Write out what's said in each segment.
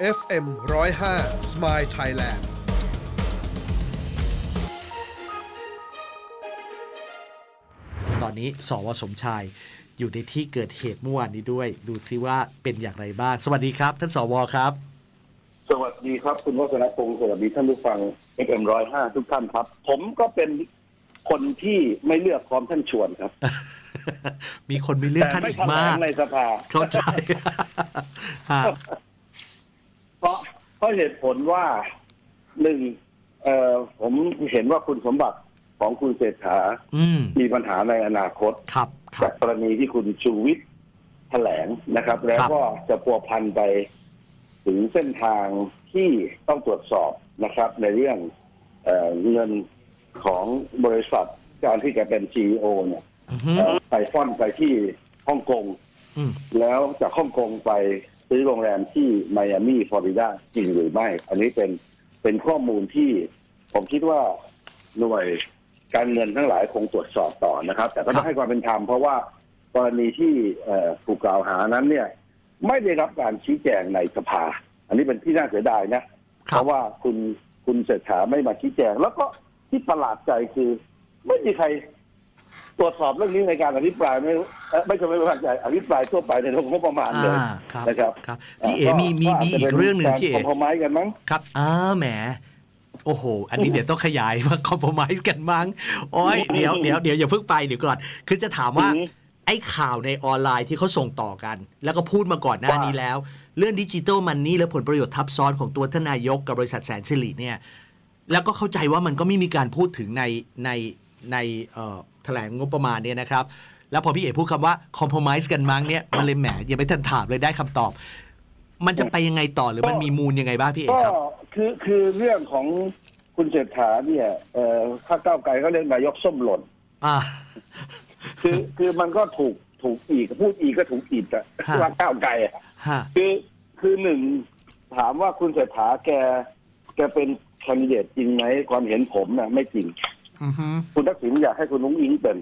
FM 105 Smile Thailand ตอนนี้สวสมชาย อยู่ในที่เกิดเหตุเมื่อวานนี้ด้วย ดูซิว่าเป็นอย่างไรบ้าง สวัสดีครับ ท่านสวครับ สวัสดีครับ คุณวัฒนพงศ์สวัสดีท่านผู้ฟัง FM ร้อยห้าทุกท่านครับ ผมก็เป็นคนที่ไม่เลือกพร้อมท่านชวนครับ มีคนมีเรื่องท่านไม่อีกทำมากในสภาเข้าใจฮะ เพราะเพราะเหตุผลว่าหนึ่งเอ่อผมเห็นว่าคุณสมบัติของคุณเศรษฐา อืมมีปัญหาในอนาคต ครับครัจาบ กกรณีที่คุณชูวิทย์แถลงนะครับ แล้วครับก็จะพัวพันไปถึงเส้นทางที่ต้องตรวจสอบนะครับ ในเรื่องเออเงินของบริษัทการที่แกเป็นซีอเนี่ยอือฮึเอ่อไปฟ่อนไปที่ฮ่องกง อืมแล้วจากฮ่องกงไป ซื้อโรงแรมที่ไมอามีฟลอริดาจริงหรือไม่ อันนี้เป็นเป็นข้อมูลที่ผมคิดว่าหน่วยการเงินทั้งหลายคงตรวจสอบต่อนะครับ แต่ก็ต้องให้ความเป็นธรรมเพราะว่ากรณีที่เอ่อถูกกล่าวหานั้นเนี่ย ไม่ได้รับการชี้แจงในสภา อันนี้เป็นที่น่าเสียดายนะคเพรับราะว่าคุณคุณเศรษฐาไม่มาชี้แจง แล้วก็ที่ประหลาดใจคือ ไม่มีใคร ตรวจสอบเรื่องนี้ในการอภิปรายไม่เอ่อไม่ใช่ไม่ไว้วางใจอภิปรายทั่วไปในเรื่องของงบประมาณเลยอ่าครับนะครับครับพี่เอ๋มีมีมีอีกเรื่องหนึ่งพี่เอ๋ คอมไม้กันมั้ง ครับอ่าแหม โอ้โห อันนี้เดี๋ยวต้องขยายว่าคอมโพมายกันมั้ง โอ้ย เดี๋ยวเดี๋ยวเดี๋ยวอย่าเพิ่งไปเดี๋ยวก่อน คือจะถามว่า อือฮึไอ้ข่าวในออนไลน์ที่เขาส่งต่อกัน แล้วก็พูดมาก่อนหน้านี้แล้ว เรื่องดิจิ t a ลมันนี่และผลประโยชน์ทับซ้อนของตัวทานนายกกับบริษัทแสนสิริเนี่ย แล้วก็เข้าใจว่ามันก็ไม่มีการพูดถึงในในในเอ่อแถลงงบประมาณเนี่ยนะครับ แล้วพอพี่เอ๋พูดคำว่าคอมโพม i s e กันมั้งเนี่ยมันเลยแหมยังไม่ทันถามเลยได้คำตอบ มันจะไปยังไงต่อหรือมันมีมูลยังไงบ้างพี่เอ๋ก็ครับ คือคือเรื่องของคุณเศรษฐาเนี่ยเอ่อข้าก้าวไกลเขาเรียกนายกส้มหล่น อ่า คือคือมันก็ถูกถูกอีกพูดอีกก็ถูกอีกอะฮะ ว่าก้าวไกลอะฮะคือคือหนึ่งถามว่าคุณเศรษฐาแก แกเป็นแคนดิเดตจริงไหมความเห็นผมนะไม่จริงอือฮึ คุณทักษิณอยากให้คุณนุ้งอิงเป็น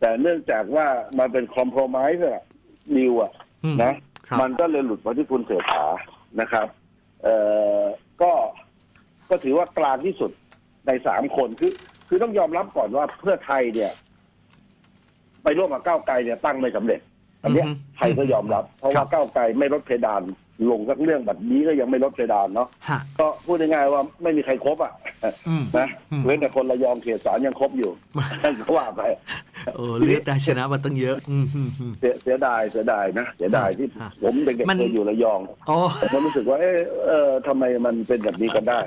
แต่เนื่องจากว่ามันเป็นคอมโพม i s e อะดีลอะอืมนะครับมันก็เลยหลุดมาที่คุณเศรษฐานะครับ เอ่อก็ก็ถือว่ากลางที่สุดในสามคนคือ คือต้องยอมรับก่อนว่าเพื่อไทยเนี่ย ไปร่วมกับก้าวไกลเนี่ยตั้งไม่สำเร็จอันเนี้ยอือฮึไทยก็ยอมรับ เพราะครัว่าบก้าวไกลไม่ลดเพดาน ลงสักเรื่องแบบนี้ก็ยังไม่ลดเพดานเนาะฮะ ก็พูดง่ายๆว่าไม่มีใครครบอะอืมนะอืม เว้นแต่คนระยองเขตสารยังครบอยู่นั่นก็ว่าไปเออเลือดได้ชนะมาตั้งเยอะอืมอืมอืม เสียเสียดายเสียดายนะเสียดายที่ฮะผมเด็กมัน ๆเคยอยู่ระยองโอ้ผมก็รู้สึกว่า เออเออทำไมมันเป็นแบบนี้กันได้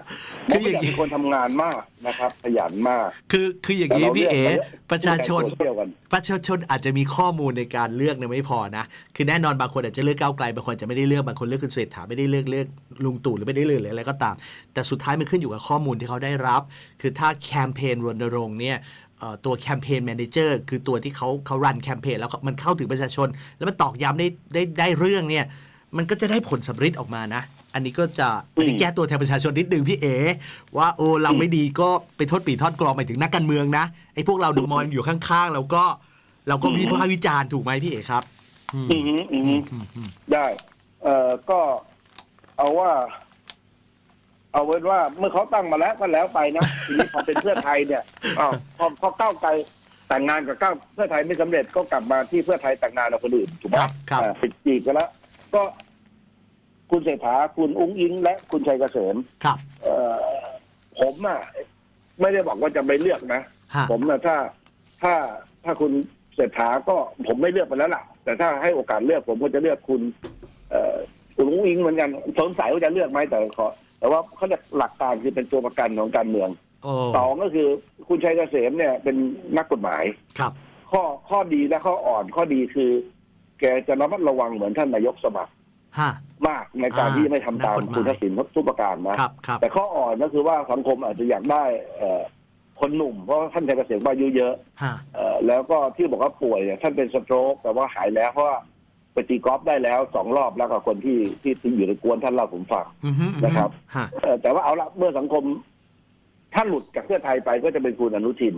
ผคืมออก็ย่างอยากนี้เป็นคนทำงานมากนะครับขยันมาก คือคืออย่างแต่นี้เราพี่เอ๋เลือกประชาชนเที่ยวกันประชาชนอาจจะมีข้อมูลในการเลือกเนี่ยไม่พอนะ คือแน่นอนบางคนอาจจะเลือกก้าวไกลบางคนอาจจะไม่ได้เลือกบางคนเลือกคุณเศรษฐาไม่ได้เลือกเลือกลุงตู่หรือไม่ได้เลือกหรืออะไรก็ตาม แต่สุดท้ายมันขึ้นอยู่กับข้อมูลที่เขาได้รับ คือถ้าแคมเปญรณรงค์เนี่ยเอ่อตัวแคมเปญแมเนเจอร์คือตัวที่เขาเขารันแคมเปญแล้วก็มันเข้าถึงประชาชน แล้วมันตอกย้ำได้ได้ได้เรื่องเนี่ยมันก็จะได้ผลสำเร็จออกมานะ อันนี้ก็จะอันนี้อืมแก้ตัวแทนประชาชนนิดนึงพี่เอ ว่าโอ้เราไม่ดีก็ไปโทษปีทอดกรองไปถึงนักการเมืองนะไอ้พวกเราดูมองอยู่ข้างๆเราก็ เราก็วิพากษ์วิจารณ์ถูกไหมพี่เอครับ อืมอือหืออือหืออืมอืมได้ เอ่อก็เอาว่า เอาไว้ว่า เมื่อเขาตั้งมาแล้วก็แล้วไปนะทีนี้พอเป็นเพื่อไทยเนี่ยอ้าวพอพอก้าวไกลแต่งงานกับก้าวเพื่อไทยไม่สำเร็จก็กลับมาที่เพื่อไทยแต่งงานกับคนอื่นถูกไหมครับครับ อ่าปิดจีบกันแล้วก็ คุณเศรษฐาคุณอุ้งอิง และคุณชัยเกษม ครับเอ่อผมอะไม่ได้บอกว่าจะไม่เลือกนะ ฮะผมนะถ้าถ้าถ้าคุณเศรษฐาก็ผมไม่เลือกไปแล้วล่ะ แต่ถ้าให้โอกาสเลือกผมก็จะเลือกคุณเอ่อ คุณอุ้งอิงเหมือนกันสงสัยว่าจะเลือกไหมแต่ขอแต่ว่าเขาจะหลักการคือเป็นตัวประกันของการเมืองโอ้สองก็คือคุณชัยเกษมเนี่ยเป็นนักกฎหมายครับ ข้อข้อดีและข้ออ่อนข้อดีคือ แกจะระมัดระวังเหมือนท่านนายกสมัครฮะมากในการอ่าที่ไม่ทำตามนักกฎหมายคุณทักษิณทุกประการนะครับครับแต่ข้ออ่อนก็คือว่าสังคมอาจจะอยากได้เอ่อคนหนุ่มเพราะว่าท่านชัยเกษมก็อายุเยอะฮะเอ่อแล้วก็ที่บอกว่าป่วยเนี่ยท่านเป็นสโตรกแต่ว่าหายแล้วเพราะว่า ไปตีกอล์ฟได้แล้วสองรอบแล้วกับคนที่ที่ที่อยู่ในกวนท่านเล่าผมฟังอือฮึอือฮึนะครับฮะเอ่อแต่ว่าเอาละเมื่อสังคม ถ้าหลุดจากเพื่อไทยไปก็จะเป็นคุณอนุทิน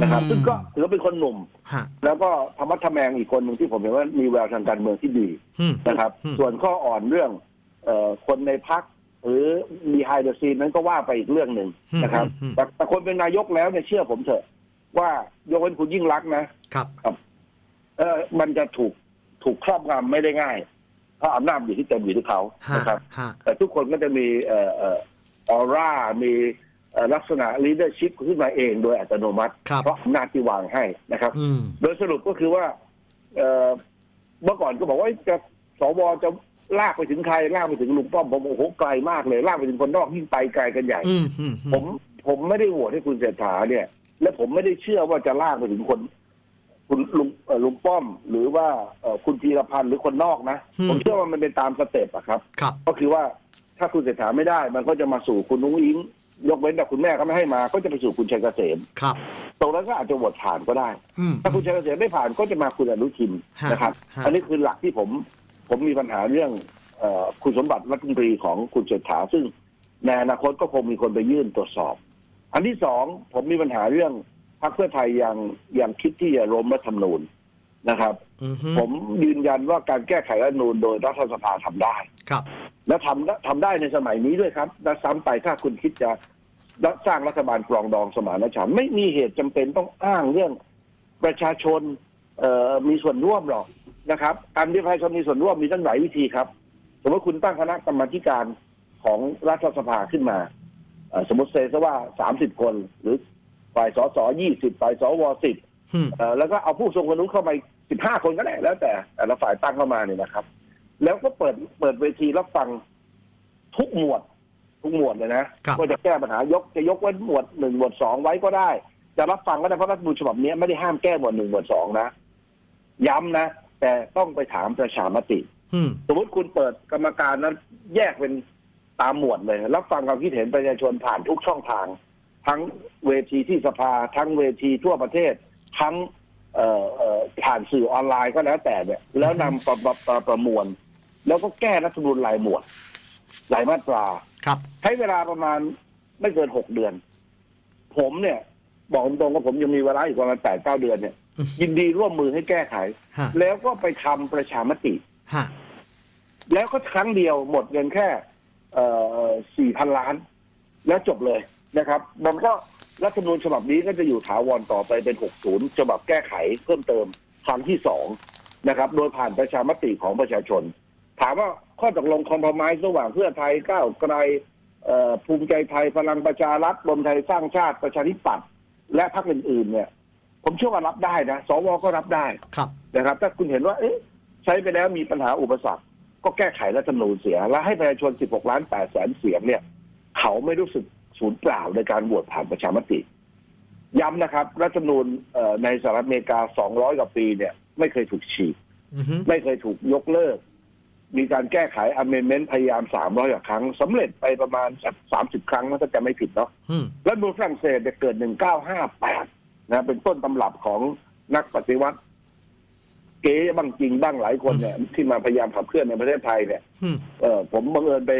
นะครับ ซึ่งก็ถือว่าเป็นคนหนุ่ม ฮะแล้วก็ธรรมะทแมงอีกคนหนึ่งที่ผมเห็นว่ามีแววทางการเมืองที่ดีอืม นะครับ อืม ส่วนข้ออ่อนเรื่องเอ่อคนในพักหรือมีไฮเดอร์ซีนนั้นก็ว่าไปอีกเรื่องหนึ่งนะครับ อืม แต่แต่คนเป็นนายกแล้วเนี่ยเชื่อผมเถอะ ว่ายกเว้นคุณยิ่งรักษณ์นะ ครับ เออมันจะถูก ถูกครอบงำไม่ได้ง่าย เพราะอำนาจอยู่ที่เต็มอยู่ที่เขาฮะนะครับฮะแต่ทุกคนก็จะมีเอ่อเอ่อออร่ามีเอ่อลักษณะ leadership ขึ้นมาเองโดยอัตโนมัติ ครับ เพราะอำนาจที่วางให้นะครับ อืม โดยสรุปก็คือว่าเอ่อเมื่อก่อนก็บอกว่าจะสวจะลากไปถึงใครลากไปถึงลุงป้อมผมโอ้โหไกลมากเลย ลากไปถึงคนนอกยิ่งไปไกลกันใหญ่ อืมอืมอืผมผมไม่ได้โหวตให้คุณเศรษฐาเนี่ย และผมไม่ได้เชื่อว่าจะลากไปถึงคน คุณลุงเอ่อลุงป้อม หรือว่าเอ่อคุณพีรพันธ์หรือคนนอกนะผมเชื่อว่ามันเป็นตามสเต็ปอะครับ ครับ ก็คือว่าถ้าคุณเศรษฐาไม่ได้ มันก็จะมาสู่คุณนุ้งอิงยกเว้นแต่คุณแม่ก็ไม่ให้มา ก็จะไปสู่คุณชัยเกษมครับ ตรงนั้นก็อาจจะโหวตผ่านก็ได้ อืม ถ้าคุณชัยเกษมไม่ผ่านก็จะมาคุณอนุทินฮะนะครับ ฮะ อันนี้คือหลักที่ผมผมมีปัญหาเรื่องเออคุณสมบัติรัฐมนตรีของคุณเศรษฐาซึ่งในอนาคตก็คงมีคนไปยื่นตรวจสอบ อันที่สองผมมีปัญหาเรื่อง พรรคเพื่อไทยยังยังคิดที่จะล้มรัฐธรรมนูญนะครับอืมฮึผมยืนยันว่าการแก้ไขรัฐธรรมนูญโดยรัฐสภาทำได้ครับ และทำทำได้ในสมัยนี้ด้วยครับและซ้ำไปถ้าคุณคิดจะสร้างรัฐบาลปรองดองสมานฉันท์ไม่มีเหตุจำเป็นต้องอ้างเรื่องประชาชนเอ่อมีส่วนร่วมหรอกนะครับ การที่ประชาชนมีส่วนร่วมมีตั้งหลายวิธีครับ สมมติคุณตั้งคณะกรรมาธิการของรัฐสภาขึ้นมาเอ่อสมมติเซซะว่าสามสิบคนหรือ ฝ่ายสสยี่สิบฝ่ายสวสิบอืมเอ่อแล้วก็เอาผู้ทรงคุณวุฒิเข้ามาสิบห้าคนก็ได้แล้วแต่แต่ละฝ่ายตั้งเข้ามาเนี่ยนะครับ แล้วก็เปิดเปิดเวทีรับฟังทุกหมวด ทุกหมวดเลยนะครับว่าจะแก้ปัญหายกจะยกเว้นหมวดหนึ่งหมวดสองไว้ก็ได้ จะรับฟังก็ได้เพราะรัฐธรรมนูญฉบับนี้ไม่ได้ห้ามแก้หมวดหนึ่งหมวดสองนะย้ำนะ แต่ต้องไปถามประชามติอืมสมมติคุณเปิดกรรมการนั้นแยกเป็นตามหมวดเลย รับฟังความคิดเห็นประชาชนผ่านทุกช่องทาง ทั้งเวทีที่สภา ทั้งเวทีทั่วประเทศ ทั้งเอ่อเอ่อผ่านสื่อออนไลน์ก็แล้วแต่เนี่ย แล้วนำประประประประมวล แล้วก็แก้รัฐธรรมนูญรายหมวดรายมาตราครับ ใช้เวลาประมาณไม่เกินหกเดือน ผมเนี่ย บอกตรงๆว่าผมยังมีเวลาอีกประมาณแปดเก้าเดือนเนี่ยอืมยินดีร่วมมือให้แก้ไขฮะแล้วก็ไปทำประชามติฮะแล้วก็ครั้งเดียวหมดเงินแค่สี่พันล้าน แล้วจบเลย นะครับมันก็รัฐธรรมนูญฉบับนี้ก็จะอยู่ถาวรต่อไปเป็น 60 ฉบับแก้ไขเพิ่มเติมครั้งที่สองนะครับ โดยผ่านประชามติของประชาชน ถามว่าข้อตกลงคอมพมายระหว่างเพื่อไทยก้าวไกลเอ่อภูมิใจไทยพลังประชารัฐรวมไทยสร้างชาติประชาธิปัตย์และพรรคอื่นๆ เนี่ย ผมเชื่อว่ารับได้นะสวก็รับได้ครับนะครับ ถ้าคุณเห็นว่า เอ๊ะ ใช้ไปแล้วมีปัญหาอุปสรรค ก็แก้ไขรัฐธรรมนูญเสีย และให้ประชาชน 16 ล้าน 8 แสนเสียงเนี่ย เขาไม่รู้สึก สูญเปล่าในการโหวตผ่านประชามติ ย้ำนะครับ รัฐธรรมนูญเอ่อในสหรัฐอเมริกา 200 กว่าปีเนี่ย ไม่เคยถูกฉีกอืมฮึไม่เคยถูกยกเลิก มีการแก้ไข amendment พยายาม 300 กว่าครั้งสำเร็จไปประมาณสัก30 ครั้งนะถ้าจะไม่ผิดเนาะอืมรัฐธรรมนูญฝรั่งเศสเนี่ยเกิด 1958 นะเป็นต้นตำรับของนักปฏิวัติเก๋บ้างจริงบ้างหลายคนเนี่ยที่มาพยายามขับเคลื่อนในประเทศไทยเนี่ยอืมเออผมบังเอิญไป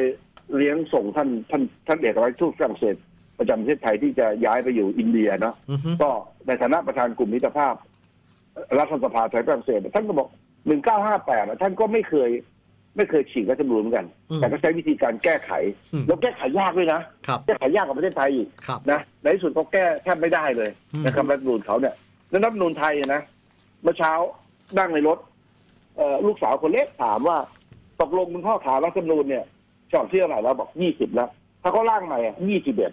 เลี้ยงส่งท่านท่านท่านเอกอัครราชทูตฝรั่งเศสประจำประเทศไทยที่จะย้ายไปอยู่อินเดียเนาะอืมฮึก็ในฐานะประธานกลุ่มมิตรภาพ รัฐสภาไทยฝรั่งเศสท่านก็บอก1958ท่านก็ไม่เคย ไม่เคยฉีกรัฐธรรมนูญเหมือนกันแต่ก็ใช้วิธีการแก้ไข อืมแล้วแก้ไขยากด้วยนะ ครับแก้ไขยากกว่าประเทศไทยอีกครับ นะในที่สุดก็แก้แทบไม่ได้เลยอืม นะครับรัฐธรรมนูญเขาเนี่ยแล้วรัฐธรรมนูญไทยอะนะเมื่อเช้านั่งในรถเอ่อลูกสาวคนเล็กถามว่าตกลงคุณพ่อขารัฐธรรมนูญเนี่ย ฉบับที่เท่าไหร่แล้วบอกยี่สิบแล้ว ถ้าเขาร่างใหม่อะยี่สิบเอ็ด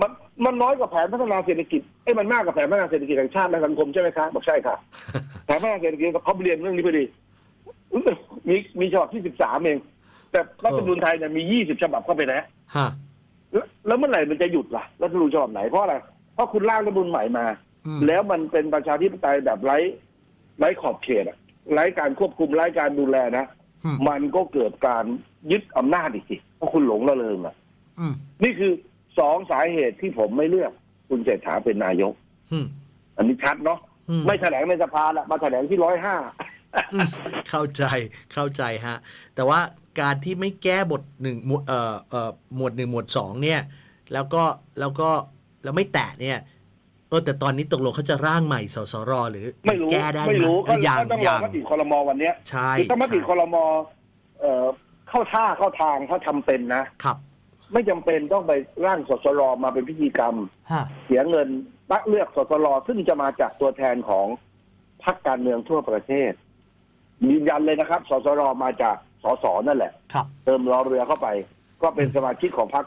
มันมันน้อยกว่าแผนพัฒนาเศรษฐกิจเอ้ยมันมากกว่าแผนพัฒนาเศรษฐกิจแห่งชาติและสังคมใช่ไหมครับบอกใช่ค่ะแผนพัฒนาเศรษฐกิจกับเขาเรียนเรื่องนี้พอดีมีมีฉบับที่สิบสามเอง แต่รัฐธรรมนูญไทยเนี่ยมียี่สิบฉบับเข้าไปแล้วฮะแล้วแล้วเมื่อไหร่มันจะหยุดล่ะรัฐธรรมนูญฉบับไหนเพราะอะไรเพราะคุณร่างรัฐธรรมนูญใหม่มาอืมแล้วมันเป็นประชาธิปไตยแบบไร้ไร้ขอบเขตอะไร้การควบคุมไร้การดูแลนะ อืม มันก็เกิดการยึดอำนาจอีกสิเพราะคุณหลงละเริงอะ อืมนี่คือสองสาเหตุที่ผมไม่เลือก คุณเศรษฐาเป็นนายก อืมอันนี้ชัดเนาะอืไม่แถลงในสภาละมาแถลงที่ร้อยห้า อืมเข้าใจเข้าใจฮะ แต่ว่าการที่ไม่แก้บทหนึ่งหมวดเอ่อเอ่อหมวดหนึ่งหมวดสองเนี่ย แล้วก็แล้วก็แล้วไม่แตะเนี่ยเออแต่ตอนนี้ตกลงเขาจะร่างใหม่สสรหรือไม่รู้แก้ได้หไม่รู้เอก็อยังก็ต้องรอยังมติคอรมอวันเนี้ยใช่คือถ้ามติคอใช่รมอเอ่อเข้าท่าเข้าทางเขาทำเป็นนะครับ ไม่จำเป็นต้องไปร่างสสรมาเป็นพิธีกรรมฮะเสียเงินตั้เลือกสสรซึ่งจะมาจากตัวแทนของพรรคการเมืองทั่วประเทศยืนยันเลยนะครับ สสรมาจากสสนั่นแหละครับเติมรอเรือเข้าไป ก็เป็นสมาชิกของพรรค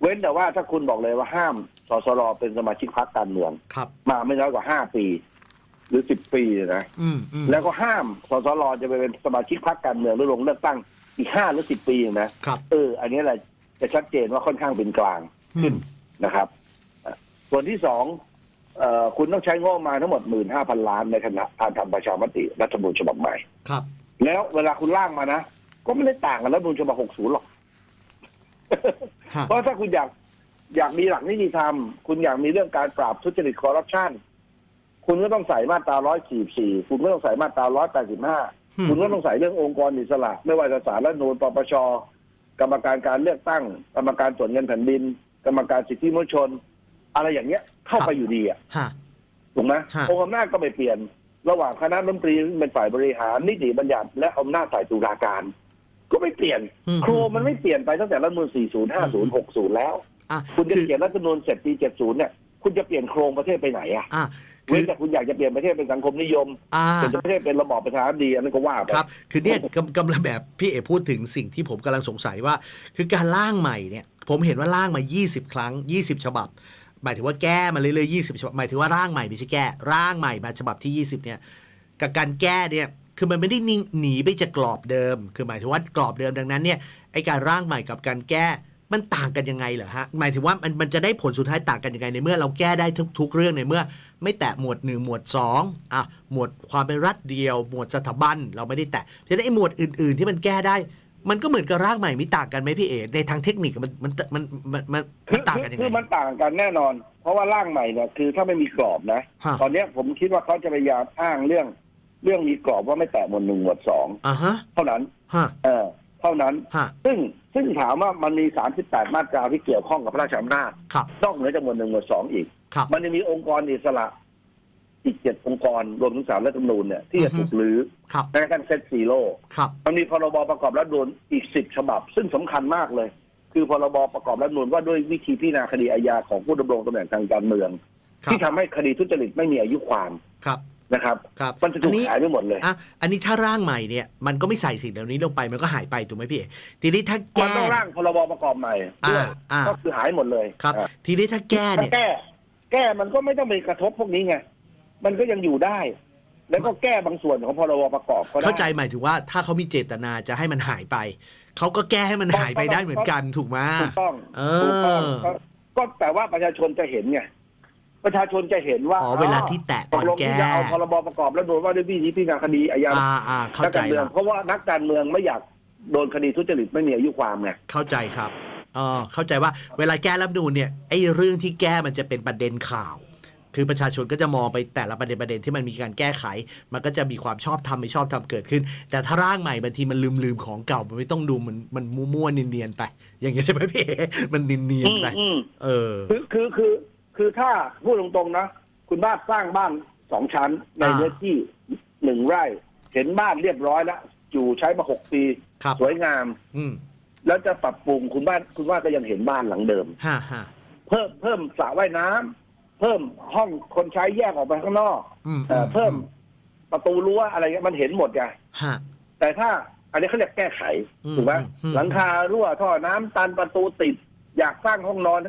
เว้นแต่ว่าถ้าคุณบอกเลยว่าห้าม สสรเป็นสมาชิกพรรคการเมือง ครับ มาไม่น้อยกว่าห้าปี หรือสิบปีนะ อืมอืมแล้วก็ห้ามสสรจะไปเป็นสมาชิกพรรคการเมืองหรือลงเลือกตั้งอีกห้าหรือสิบปีนะครับ เออ อันนี้แหละจะชัดเจนว่าค่อนข้างเป็นกลางขึ้นนะครับอะส่วนที่สองเอ่อคุณต้องใช้งบประมาณทั้งหมดหมื่นห้าพันล้านในขณะการทำประชามติรัฐธรรมนูญฉบับใหม่ ครับ แล้วเวลาคุณร่างมานะ ก็ไม่ได้ต่างกับรัฐธรรมนูญฉบับหกศูนย์หรอก ฮะ เพราะถ้าคุณอยาก อยากมีหลักนิติธรรม คุณอยากมีเรื่องการปราบทุจริตคอร์รัปชันคุณก็ต้องใส่มาตรา 144 คุณก็ต้องใส่มาตรา 185 คุณก็ต้องใส่เรื่ององค์กรอิสระ ไม่ว่าจะสารรัฐธรรมนูญปปช กรรมการการเลือกตั้ง กรรมการตรวจเงินแผ่นดิน กรรมการสิทธิมนุษยชน อะไรอย่างเงี้ยเข้าไปอยู่ดีอะฮะถูกไหมฮะองค์อำนาจก็ไม่เปลี่ยน ระหว่างคณะรัฐมนตรีซึ่งเป็นฝ่ายบริหารนิติบัญญัติ และอำนาจฝ่ายตุลาการ ก็ไม่เปลี่ยนอืมโครงมันไม่เปลี่ยนไปตั้งแต่รัฐธรรมนูล40 50 60 แล้ว อะคุณจะคือเขียนรัฐธรรมนูลเสร็จปี 70 เนี่ย คุณจะเปลี่ยนโครงประเทศไปไหนอะอะคืเว้อนแต่คุณอยากจะเปลี่ยนประเทศเป็นสังคมนิยมอ่า เปลี่ยนประเทศเป็นระบอบประชาธิปไตยอันนั้นก็ว่าไป ครับ คือเนี่ยกำกำลังแบบพี่เอพูดถึงสิ่งที่ผมกำลังสงสัยว่า คือการร่างใหม่เนี่ย ผมเห็นว่าร่างมา 20 ครั้ง 20 ฉบับ หมายถึงว่าแก้มาเรื่อยๆ20 ฉบับ หมายถึงว่าร่างใหม่ไม่ใช่แก้ ร่างใหม่มาฉบับที่ 20 เนี่ย กับการแก้เนี่ย คือมันไม่ได้หนีหนีไปจากกรอบเดิม คือหมายถึงว่ากรอบเดิมดังนั้นเนี่ย ไอการร่างใหม่กับการแก้ มันต่างกันยังไงเหรอฮะหมายถึงว่ามันมันจะได้ผลสุดท้ายต่างกันยังไงในเมื่อเราแก้ได้ทุกทุกเรื่องในเมื่อ ไม่แตะหมวดหนึ่งหมวดสองอะหมวดความเป็นรัฐเดียว หมวดสถาบันเราไม่ได้แตะทีนี้ไอ้หมวดอื่น ๆ ที่มันแก้ได้ มันก็เหมือนกับร่างใหม่ไม่ต่างกันไหมพี่เอ๋ในทางเทคนิคมันมันมันมันมันคืมันอต่างคือกันยังคือไงมันต่างกันแน่นอน เพราะว่าร่างใหม่เนี่ยคือถ้าไม่มีกรอบนะฮะตอนเนี้ยผมคิดว่าเขาจะพยายามอ้างเรื่อง เรื่องมีกรอบว่าไม่แตะหมวดหนึ่งหมวดสองอ่าฮะเท่านั้นฮะเออ เท่านั้น ฮะ ซึ่งซึ่งถามว่ามันมี 38 มาตราที่เกี่ยวข้องกับพระราชอำนาจครับ นอกเหนือจากหมวดหนึ่งหมวดสองอีก ครับ มันยังมีองค์กรอิสระอีกเจ็ดองค์กรรวมถึงสารรัฐธรรมนูญเนี่ยที่จะถูกรื้อครับ แม้กระทั่งเซตซีโร่ ครับ มันมีพรบประกอบรัฐธรรมนูญอีกสิบฉบับ ซึ่งสำคัญมากเลย คือพรบประกอบรัฐธรรมนูญว่าด้วยวิธีพิจารณาคดีอาญาของผู้ดำรงตำแหน่งทางการเมือง ครับ ที่ทำให้คดีทุจริตไม่มีอายุความ ครับ นะครับครับมันจะถูอักนี้ขายไปหมดเลยอะอันนี้ถ้าร่างใหม่เนี่ยมันก็ไม่ใส่สิ่งเหล่านี้ลงไปมันก็หายไปถูกไหมพี่เอ๋ทีนี้ถ้ามันแก้ต้องร่างพรบประกอบใหม่ด้วยอ่าอ่าก็คือหายหมดเลยครับอ่าทีนี้ถ้าแก้ถ้าเนี่ยแก้แก้มันก็ไม่ต้องไปกระทบพวกนี้ไงมันก็ยังอยู่ได้ แล้วก็แก้บางส่วนของพรบประกอบก็ได้เข้าใจหมายถึงว่าถ้าเขามีเจตนาจะให้มันหายไปเขาก็แก้ให้มันหายไปได้เหมือนกันถูกไหมถูกต้องเอถูกต้องอก็ก็แต่ว่าประชาชนจะเห็นไง ประชาชนจะเห็นว่าอ๋อเวลาที่แตะตตอกนลงแก้ที่จะเอาพรบประกอบแล้วโดนว่าด้วยวิธีพิจารณาคดีอาญาอ่าอ่าเข้านักใจการเมืองแล้วเพราะว่านักการเมืองไม่อยากโดนคดีทุจริตไม่มีอายุความไงเข้าใจครับเออเข้าใจว่าเวลาแก้รัฐธรรมนูญเนี่ยไอ้เรื่องที่แก้มันจะเป็นประเด็นข่าว คือประชาชนก็จะมองไปแต่ละประเด็นประเด็นที่มันมีการแก้ไข มันก็จะมีความชอบทำไม่ชอบทำเกิดขึ้น แต่ถ้าร่างใหม่บางทีมันลืมลืมๆของเก่ามันไม่ต้องดูมันมันมั่วๆเนียนๆไป อย่างเงี้ยใช่ไหมพี่เอ๋มันเนียนๆไปอืมเออคือคือคือ คือถ้าพูดตรงๆนะ คุณบ้านสร้างบ้านสองชั้นในอ่า เนื้อที่หนึ่งไร่ เห็นบ้านเรียบร้อยแล้วอยู่ใช้มาหกปี ครับ สวยงาม อืมแล้วจะปรับปรุงคุณบ้านคุณว่าก็ยังเห็นบ้านหลังเดิม ฮ่าฮ่าเพิ่มเพิ่มสระว่ายน้ำเพิ่มห้องคนใช้แยกออกไปข้างนอกอืมเอ่อเพิ่มประตูรั้วอะไรเงี้ยมันเห็นหมดไงฮ่า แต่ถ้าอันนี้เขาเรียกแก้ไขอืมถูกไหมอืมหลังคารั่วท่อน้ำตันประตูติด อยากสร้างห้องนอน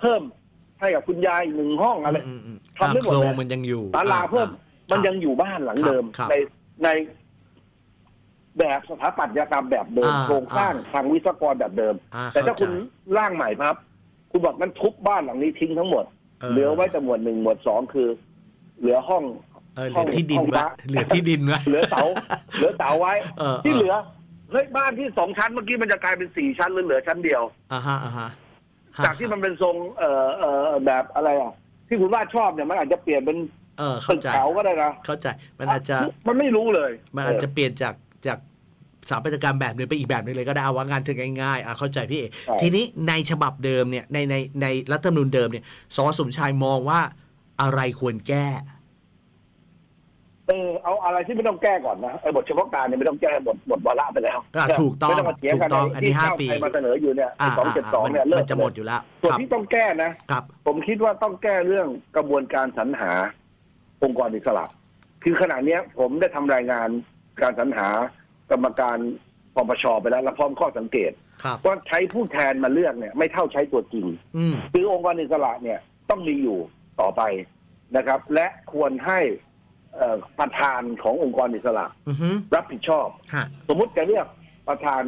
เพิ่ม ให้กับคุณยายอีกหนึ่งห้องอะไรอืมอืมทำได้หมดโครเลยงมันยังอยู่ศาลาเพิ่มอ่ามันครับยังอยู่บ้านหลังเดิม ครับในในแบบสถาปัตยกรรมแบบเดิมอ่าโครงสร้างอ่าทางวิศวกรแบบเดิม อ่าแต่ถ้าเข้าคุณใจร่างใหม่ครับ คุณบอกมันทุบบ้านหลังนี้ทิ้งทั้งหมดเหลือไว้แต่หมวดหนึ่งหมวดสองคือ เหลือห้อง เออเหลือที่ดินห้องไว้ พระ เหลือที่ดินไว้เหลือเสา เหลือเสาไว้เออที่เหลือเฮ้ยบ้านที่สองชั้นเมื่อกี้มันจะกลายเป็นสี่ชั้นหรือเหลือชั้นเดียว อ่าฮะอ่าฮะ จากที่มันเป็นทรงเอ่อเอ่อแบบอะไรอะ ที่คุณว่าชอบเนี่ยมันอาจจะเปลี่ยนเป็นเออตึเข้ากใจเขาก็ได้นะเข้าใจมันอาจจะมันไม่รู้เลย มันอาจจะเปลี่ยนจากจากสถาปัตยกรรมแบบหนึงไปอีกแบบหนึงเลยก็ได้เอาว่างานถึงง่ายๆอะเข้าใจพี่เอทีนี้ในฉบับเดิมเนี่ยในในในรัฐธรรมนูญเดิมเนี่ยสวสมชายมองว่าอะไรควรแก้ เอเออเอาอะไรที่ไม่ต้องแก้ก่อนนะไอ้บทเฉพาะการเนี่ยไม่ต้องแก้หมดหมดวาระไปแล้วอะถูกต้องไม่ต้องมาเถียงกันถูกต้องอันนี้ที่ห้าก้วปีไกลมาเสนออยู่เนี่ยอ่าสองเจ็ดสองเนี่ยมันเลิกมันจะหมดอยู่แล้วส่วนครับที่ต้องแก้นะ ครับผมคิดว่าต้องแก้เรื่องกระบวนการสรรหาองค์กรอิสระ คือขณะเนี้ยผมได้ทำรายงานการสรรหากรรมการปปชไปแล้วและพร้อมข้อสังเกตครับ ว่าใช้ผู้แทนมาเลือกเนี่ยไม่เท่าใช้ตัวจริง อืม คือองค์กรอิสระเนี่ยต้องมีอยู่ต่อไปนะครับ และควรให้ เอ่อประธานขององค์กรอิสระอือฮึรับผิดชอบ ฮะสมมุติจะเลือกประธาน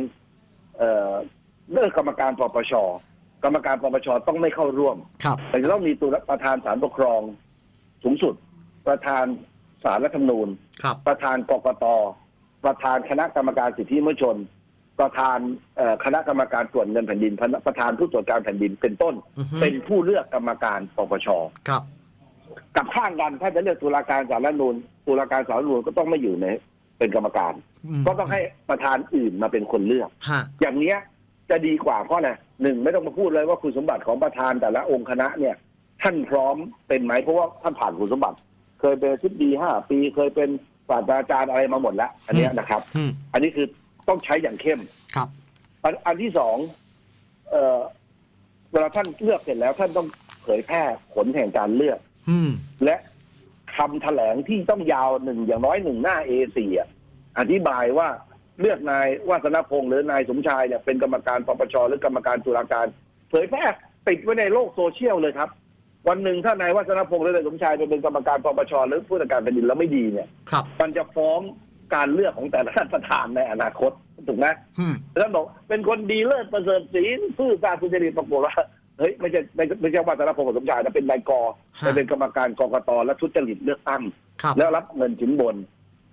เอ่อเลือกกรรมการปปชกรรมการปปชต้องไม่เข้าร่วม ครับ แต่จะต้องมีตัวประธานศาลปกครองสูงสุด ประธานศาลรัฐธรรมนูญ ครับ ประธานกกต ประธานคณะกรรมการสิทธิมนุษยชน ประธานเอ่อคณะกรรมการตรวจเงินแผ่นดิน ประธานผู้ตรวจการแผ่นดินเป็นต้น อือฮึเป็นผู้เลือกกรรมการปปช ครับ กับข้างกันถ้าจะเลือกตุลาการศาลรัฐธรรมนูญตุลาการศาลรัฐธรรมนูญก็ต้องไม่อยู่ในเป็นกรรมการมก็ต้องให้ประธานอื่นมาเป็นคนเลือก ฮะอย่างเนี้ยจะดีกว่าเพราะอะไรหนึ่งไม่ต้องมาพูดเลยว่าคุณสมบัติของประธานแต่ละองค์คณะเนี่ย ท่านพร้อมเป็นไหมเพราะว่าท่านผ่านคุณสมบัติ เคยเป็นทิบดีห้าปีเคยเป็นศาสตราจารย์อะไรมาหมดแล้ว อันเนี้ยนะครับ อืมอันนี้คือต้องใช้อย่างเข้ม ครับ อันอันที่สองเอ่อเวลาท่านเลือกเสร็จแล้วท่านต้องเผยแพร่ผลแห่งการเลือก อืม และคำแถลงที่ต้องยาวหนึ่งอย่างน้อยหนึ่งหน้า A4 อะอธิบายว่าเลือกนายวาสนพงษ์หรือนายสมชายเนี่ยเป็นกรรมการปปชหรือกรรมการตุลาการ เผยแพร่ติดไว้ในโลกโซเชียลเลยครับ วันหนึ่งถ้านายวัฒนพงษ์หรือนายสมชายไปเป็นกรรมการปปชหรือผู้จัดการแผ่นดินแล้วไม่ดีเนี่ย ครับ มันจะฟ้องการเลือกของแต่ละท่านประธานในอนาคตถูกไหมอืม แล้วบอกเป็นคนดีเลิศประเสริฐศรีซื่อสัตย์สุจริตปรากฏว่า เฮ้ยไม่ใช่ไม่ใช่ไม่ใช่วัฒนพงษ์กับสมชายนะเป็นนายกอฮะไปเป็นกรรมการกกตและทุจริตเลือกตั้ง ครับแล้วรับเงินสินบน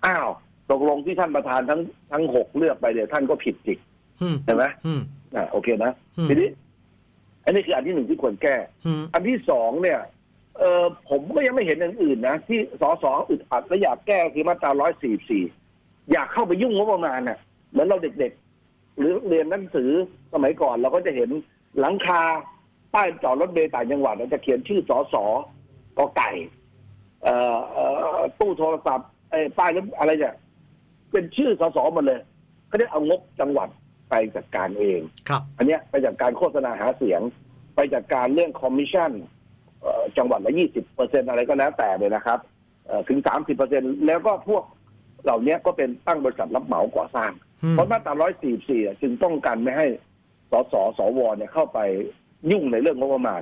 อ้าวตกลงที่ท่านประธานทั้งทั้งหกเลือกไปเนี่ยท่านก็ผิดจิกอืมใช่ไหมอืมอ่าโอเคนะอืมทีนี้ อันนี้คืออันที่หนึ่งที่ควรแก้ อืมอันที่สองเนี่ย เออผมก็ยังไม่เห็นอย่างอื่นนะที่สสอึดอัดและอยากแก้คือมาตราร้อยสี่สี่อยากเข้าไปยุ่งงบประมาณน่ะ เหมือนเราเด็กๆ หรือเรียนหนังสือสมัยก่อนเราก็จะเห็นหลังคา ป้ายจอดรถเมล์ต่างจังหวัดเราจะเขียนชื่อสสกอไก่ เอ่อเอ่อตู้โทรศัพท์ไอ้ป้ายรถอะไรเนี่ยเป็นชื่อสสหมดเลยก็ได้เอางบจังหวัดไปจัดการเอง ครับ อันเนี้ยไปจัดการโฆษณาหาเสียง ไปจัดการเรื่องคอมมิชชั่นเอ่อจังหวัดละยี่สิบเปอร์เซ็นอะไรก็แล้วแต่เลยนะครับเอ่อถึงสามสิบเปอร์เซ็นแล้วก็พวกเหล่านี้ก็เป็นตั้งบริษัทรับเหมาก่อสร้างอืมเพราะมาตราร้อยสี่สี่จึงต้องการไม่ให้สสสวเนี่ยเข้าไป ยุ่งในเรื่องงบประมาณ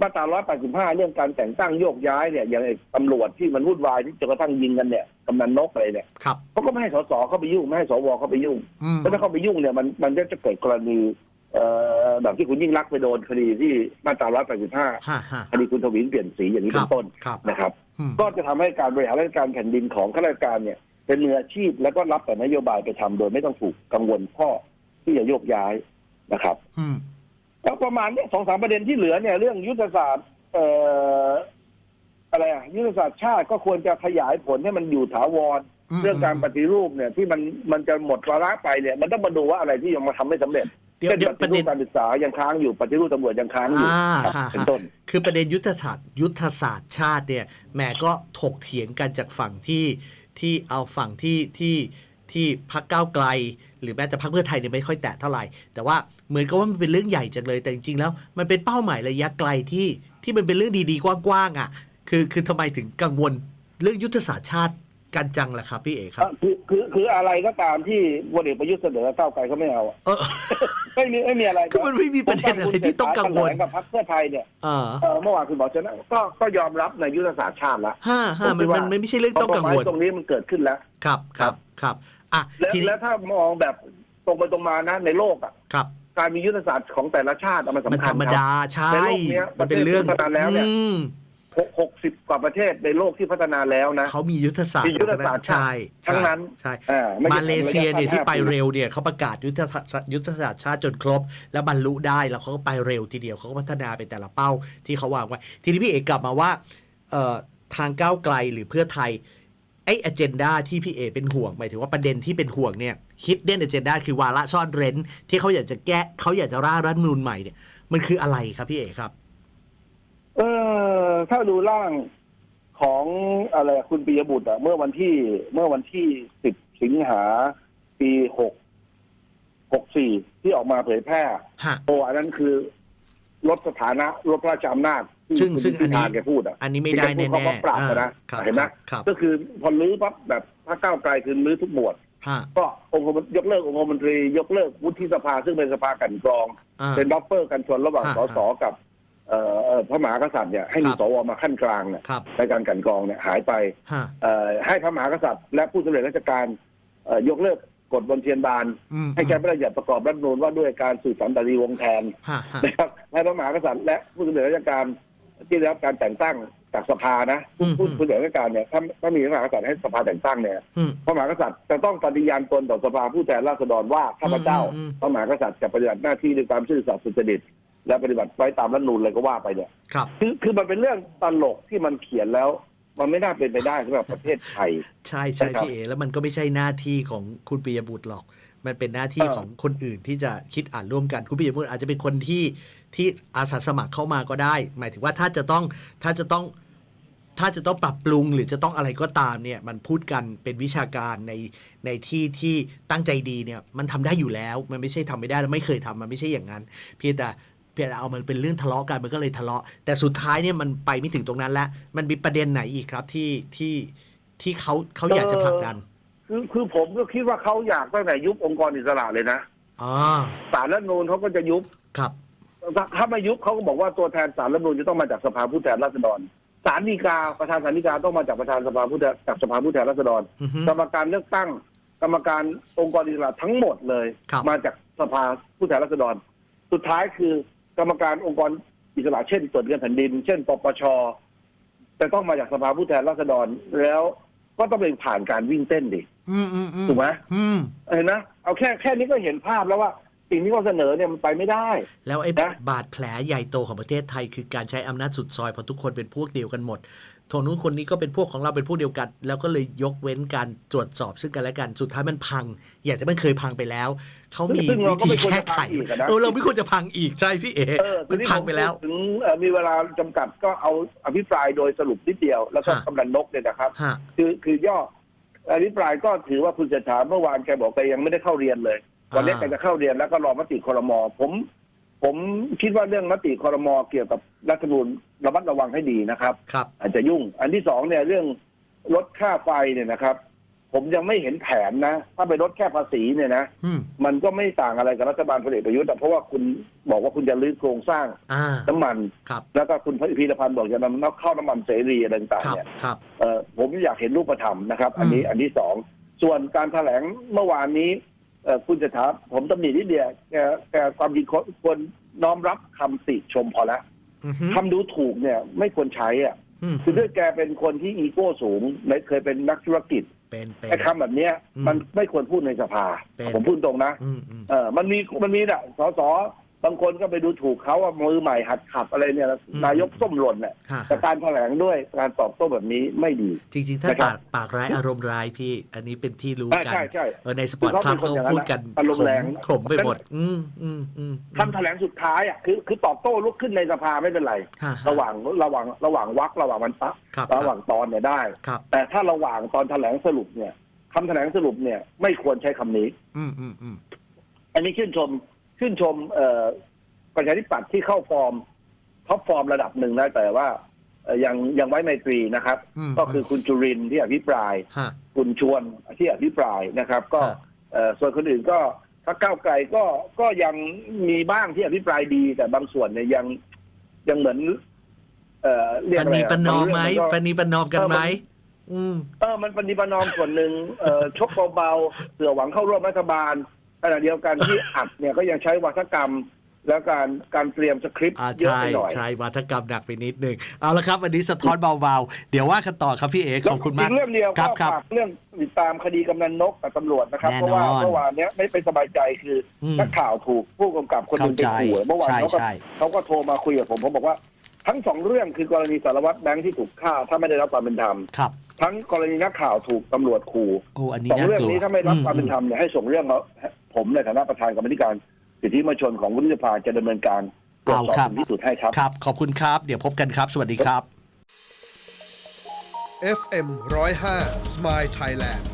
มาตราร้อยแปดสิบห้าเรื่องการแต่งตั้งโยกย้ายเนี่ยอย่างไอ้ตำรวจที่มันวุ่นวายที่จนกระทั่งยิงกันเนี่ยกำนันนกอะไรเนี่ยครับเขาก็ไม่ให้สสเข้าไปยุ่งไม่ให้สวเข้าไปยุ่งอืมแล้วถ้าเข้าไปยุ่งเนี่ยมันมันก็จะเกิดกรณีเอ่อแบบที่คุณยิ่งรักษณ์ไปโดนคดีที่มาตรา 185ฮะฮะคดีคุณทวินเปลี่ยนสีอย่างนี้ครัเป็บนต้นครับนะครับอืมก็จะทำให้การบริหารราชการแผ่นดินของข้าราชการเนี่ย เป็นมืออาชีพแล้วก็รับแต่นโยบายไปทำโดยไม่ต้องถูกกังวลข้อที่จะโยกย้ายนะครับอืม แล้วประมาณเนี้ยสองสามประเด็นที่เหลือเนี่ย เรื่องยุทธศาสตร์เอ่ออะไรอะยุทธศาสตร์ชาติก็ควรจะขยายผลให้มันอยู่ถาวร อืม เรื่องการปฏิรูปเนี่ย ที่มันมันจะหมดวาระไปเนี่ย มันต้องมาดูว่าอะไรที่ยังมาทำไม่สำเร็จเดี๋ยวเช่นเดี๋ยวปประฏิรูเด็ปน การศึกษายังค้างอยู่ปฏิรูปตำรวจยังค้างอยู่อ่าครับฮะเป็นต้น คือประเด็นยุทธศาสตร์ยุทธศาสตร์ชาติเนี่ยแหมก็ถกเถียงกันจากฝั่งที่ที่เอาฝั่งที่ที่ที่พักก้าวไกล หรือแม้แต่พักเพื่อไทยเนี่ยไม่ค่อยแตะเท่าไหร่ แต่ว่า เหมือนกับว่ามันเป็นเรื่องใหญ่จังเลย แต่จริงๆแล้วมันเป็นเป้าหมายระยะไกลที่ที่มันเป็นเรื่องดีๆ กว้างๆอะ คือคือทำไมถึงกังวลเรื่องยุทธศาสตร์ชาติกันจังล่ะครับพี่เอกครับ คือคือคืออะไรก็ตามที่พลเอกประยุทธ์เสนอก้าวไกลเขาไม่เอาอะเออ ไม่มีไม่มีอะไรคือมันไม่มีประเด็นอะไรที่ต้องกังวลผมฟัคุณเศรษฐาแถกับพรรคเพื่อไทยเนี่ยเออเอ่อเมื่อวานคุณบอกชนะก็ก็ยอมรับในยุทธศาสตร์ชาติแล้วห้าห้ามันมันมันไม่ใช่เรื่องต้องกังวลตรงนี้มันเกิดขึ้นแล้ว ครับครับครับอะแล้วทีนี้แล้วถ้ามองแบบตรงไปตรงมานะในโลกอะครับ การมียุทธศาสตร์ของแต่ละชาติอะมันมันสำคัธญรรมคดารับใช่ในโลกเนี้ยมันเป็นเรื่องประเทศที่พัฒนาแล้วเนี่ยอืมหกสิบกว่าประเทศในโลกที่พัฒนาแล้วนะ เขามียุทธศาสตร์มียุทธศาสตร์ใช่ทั้งนั้น ใช่ อ่าไม่ใช่มาเลเซียเนี่ยที่ไประยะสั้นเร็วเนี่ยเขาประกาศยุทธศาสตร์ยุทธศาสตร์ชาติจนครบ แล้วบรรลุได้แล้วเขาก็ไปเร็วทีเดียวเขาก็พัฒนาไปแต่ละเป้าที่เขาวางไว้ ทีนี้พี่เอกกลับมาว่าเอ่อทางก้าวไกลหรือเพื่อไทยไอ้อเจนดาที่พี่เอเป็นห่วงหมายถึงว่าประเด็นที่เป็นห่วงเนี่ย ฮิดเด้นอเจนดาคือวาระซ่อนเร้น ที่เขาอยากจะแก้เขาอยากจะร่างรัฐธรรมนูญใหม่เนี่ยมันคืออะไรครับพี่เอครับ เออถ้าดูร่างของอะไรคุณปิยบุตรอะเมื่อวันที่เมื่อวันที่สิบสิงหาปีหกหกสี่ที่ออกมาเผยแพร่ฮะ โอ้อันนั้นคือ ลดสถานะลดพระราชอำนาจที่ซึ่งคุณซึ่งอันนี้พิธาแกพูดอะอันนี้ไม่ได้ที่แน่แกพูดเขาก็ปรับๆอะนะอ่าครับเห็นไหม ครับก็คือพอรื้อปั๊บแบบพระก้าวไกลคือรื้อทุกหมวด ฮะ ก็องค์กรยกเลิกองค์กรมนตรี ยกเลิกวุฒิสภาซึ่งเป็นสภากลันกรอง อ่า เป็นบัฟเฟอร์กันชนระหว่างฮะสสกับเอ่อเอ่อพระมหากษัตริย์เนี่ยให้มีครับ สวมาขั้นกลางเนี่ยครับในการกลันกรองเนี่ยหายไปฮะเอ่อให้พระมหากษัตริย์ และผู้สำเร็จราชการเอ่อยกเลิกกฎบนเทียนบาน อืมให้ใช้พระราชบัญญัติประกอบรัฐธรรมนูญว่าด้วยการสืบสันตรีวงศ์แทน ฮะฮะนะครับให้พระมหากษัตริย์และผู้สำเร็จราชการที่ได้รับการแต่งตั้ง จากสภานะอืมผู้ผู้สำเร็จราชการเนี่ยถ้าถ้ามีพระมหากษัตริย์ให้สภาแต่งตั้งเนี่ยอืม พระมหากษัตริย์จะต้องปฏิญาณตนต่อสภาผู้แทนราษฎรว่าข้าพเจ้าอืมอืม พระมหากษัตริย์จะปฏิบัติหน้าที่ด้วยความซื่อสัตย์สุจริตและปฏิบัติไว้ตามรัฐธรรมนูลอะไรก็ว่าไปเนี่ย ครับ คือคือมันเป็นเรื่องตลกที่มันเขียนแล้ว มันไม่น่าเป็นไปได้สำหรับประเทศไทย ใช่ใช่นะครับพี่เอแล้วมันก็ไม่ใช่หน้าที่ของคุณปิยบุตรหรอก มันเป็นหน้าที่เออ ของคนอื่นที่จะคิดอ่านร่วมกันคุณปิยบุตรอาจจะเป็นคนที่ที่อาสาสมัครเข้ามาก็ได้ หมายถึงว่าถ้าจะต้องถ้าจะต้อง ถ้าจะต้องปรับปรุงหรือจะต้องอะไรก็ตามเนี่ยมันพูดกันเป็นวิชาการในในที่ที่ตั้งใจดีเนี่ยมันทำได้อยู่แล้ว มันไม่ใช่ทำไม่ได้แล้วไม่เคยทำมันไม่ใช่อย่างนั้น เพียงแต่เพียงแต่เอามันเป็นเรื่องทะเลาะกันมันก็เลยทะเลาะ แต่สุดท้ายเนี่ยมันไปไม่ถึงตรงนั้นแล้ว มันมีประเด็นไหนอีกครับที่ที่ที่เขาเขาอยากจะผลักดัน คือคือผมก็คิดว่าเขาอยากตั้งแต่ยุบองค์กรอิสระเลยนะอ๋อสารรัฐธรรมนูลเขาก็จะยุบครับถ้าไม่ยุบเขาก็บอกว่าตัวแทนสารรัฐธรรมนูญจะต้องมาจากสภาผู้แทนราษฎร สารดีกาประธานสารดีกาต้องมาจากประธานสภาผู้แทนจากสภาผู้แทนราษฎร อือฮึ กรรมการเลือกตั้ง กรรมการองค์กรอิสระทั้งหมดเลย ครับ มาจากสภาผู้แทนราษฎร สุดท้ายคือกรรมการองค์กรอิสระเช่นตรวจเงินแผ่นดิน เช่นปปชจะต้องมาจากสภาผู้แทนราษฎรแล้วก็ต้องไปผ่านการวิ่งเต้นดิอืมอืมอืมถูกไหมอืม เห็นนะเอาแค่แค่นี้ก็เห็นภาพแล้วว่า สิ่งที่เขาเสนอเนี่ยมันไปไม่ได้ แล้วไอ้นะ บาดแผลใหญ่โตของประเทศไทย คือการใช้อำนาจสุดซอยเพราะทุกคนเป็นพวกเดียวกันหมดทางนู้นคนนี้ก็เป็นพวกของเราเป็นพวกเดียวกัน แล้วก็เลยยกเว้นการตรวจสอบซึ่งกันและกันสุดท้ายมันพัง อย่างที่มันเคยพังไปแล้วเขามีซึ่งเราวิก็ธีไม่ควรแก้จะไขพังอีกอะนะ เออเราไม่ควรจะพังอีกใช่พี่เอเออมันพังไปแล้วถึงเอ่อมีเวลาจำกัดก็เอาอภิปรายโดยสรุปนิดเดียว แล้วก็ฮะ กำนันนกเนี่ยนะครับ ฮะ คือคือย่ออภิปรายก็ถือว่าคุณเศรษฐาเมื่อวานแกบอกแกยังไม่ได้เข้าเรียนเลย วันนี้อ่าแกจะเข้าเรียนแล้วก็รอมติครมผม ผมคิดว่าเรื่องมติครมเกี่ยวกับรัฐธรรมนูญระมัดระวังให้ดีนะครับ ครับ อาจจะยุ่ง อันที่สองเนี่ยเรื่องลดค่าไฟเนี่ยนะครับ ผมยังไม่เห็นแผนนะ ถ้าไปลดแค่ภาษีเนี่ยนะ อืมมันก็ไม่ต่างอะไรกับรัฐบาลพลเอกประยุทธ์อะเพราะว่าคุณบอกว่าคุณจะรื้อโครงสร้างอ่า น้ำมัน ครับ แล้วก็คุณพีรพันธ์บอกจะนำเข้าน้ำมันเสรีอะไรต่างครัๆบเนี่ย ครับ เอ่อผมอยากเห็นรูปธรรมนะครับ อันนี้อืม อันที่สองส่วนการแถลงเมื่อวานนี้เอ่อ คุณจะถามผมตำหนินิดเดียวแกแกความจริงควรควรน้อมรับคำติชมพอแล้วอือฮึคำดูถูกเนี่ย ไม่ควรใช้อะอืมคือด้วยแกเป็นคนที่อีโก้สูงและเคยเป็นนักธุรกิจเป็นเป็นไอ้คำแบบเนี้ยอืมมันไม่ควรพูดในสภาเป็นผมพูดตรงนะอืมอืมเออมันมีมันมีน่ะสส บางคนก็ไปดูถูกเขาว่ามือใหม่หัดขับอะไรเนี่ยนายกส้มหล่นเนี่ยฮะ แต่การแถลงด้วยการตอบโต้แบบนี้ไม่ดี จริงๆ ถ้านะครับ ปากปากร้ายอารมณ์ร้ายพี่ อันนี้เป็นที่รู้ใช่กันใช่ใช่ เออในสปอร์ตคลับคือเขาเขาเป็นคนอย่างนั้นพูดกันอารมณ์แรง ขมไปหมด อืมอืมอืมคำแถลงสุดท้ายอะคือคือตอบโต้ลุกขึ้นในสภาไม่เป็นไรฮระหว่างระหว่างระหว่างวักระหว่างวันปะครับระหว่างตอนเนี่ยได้ ครับ แต่ถ้าระหว่างตอนแถลงสรุปเนี่ยคำแถลงสรุปเนี่ยไม่ควรใช้คำนี้ อืมอืมอืมอันนี้ชื่นชม ชื่นชมเอ่อประชาธิปัตย์ที่เข้าฟอร์มท็อปฟอร์มระดับหนึ่งนะแต่ว่าเอ่อยังยังไว้ไมตรีนะครับมก็คือคุณจุรินทร์ที่อภิปรายฮะคุณชวนที่อภิปรายนะครับ ก็ฮะเอ่อส่วนคนอื่นก็ถ้าก้าวไกลก็ก็ยังมีบ้างที่อภิปรายดี แต่บางส่วนเนี่ยยังยังเหมือนเอ่อเรียกปอะไรณีอะประนอมไหมบางเรื่องปนก็ณีประนอมกันไหมเออมันอืมเออมันปฏิบัตินอมส่วนหนึ่งเอ่อชกเบาๆเผื่อหวังเข้าร่วมรัฐบาล ขณะเดียวกันที่อัดเนี่ยก็ยังใช้วัฒกรรม แล้วการการเตรียมสคริปต์อ่าเยอะใช่ไปหน่อยใช่วัฒกรรมหนักไปนิดนึงเอาละครับวันนี้สะท้อนเบาๆ เดี๋ยวว่ากันต่อครับพี่เอกขอบคุณมากอีกเรื่องเดียวครัก็บครับฝากเรื่องติดตามคดีกำนันนกกับตำรวจนะครับ แน่เพราะว่านอนเมื่อวานเนี้ยไม่เป็นสบายใจคืออืมนักข่าวถูกผู้กำกับคนหนึงไปเข้าใจขู่เมื่อวานใช่เขาก็ใช่ เขาก็โทรมาคุยกับผมผมบอกว่าทั้งสองเรื่องคือกรณีสารวัตรแบงค์ที่ถูกฆ่าถ้าไม่ได้รับความเป็นธรรมครับทั้งกรณีนักข่าวถูกตำรวจขู่ โอ้อันนี้สองน่าเรื่องกลัวนี้ถ้าไม่รับความเป็นอืธรรมเนี่ยให้ส่งเรื่องมา ผมในฐานะประธานกรรมธิการสิทธิมนุษยชนของวุฒิสภาจะดำเนินการตรวจสอบเอาครับถึงที่สุดให้ครับ ครับ ขอบคุณครับ เดี๋ยวพบกันครับ สวัสดีครับ FM 105 Smile Thailand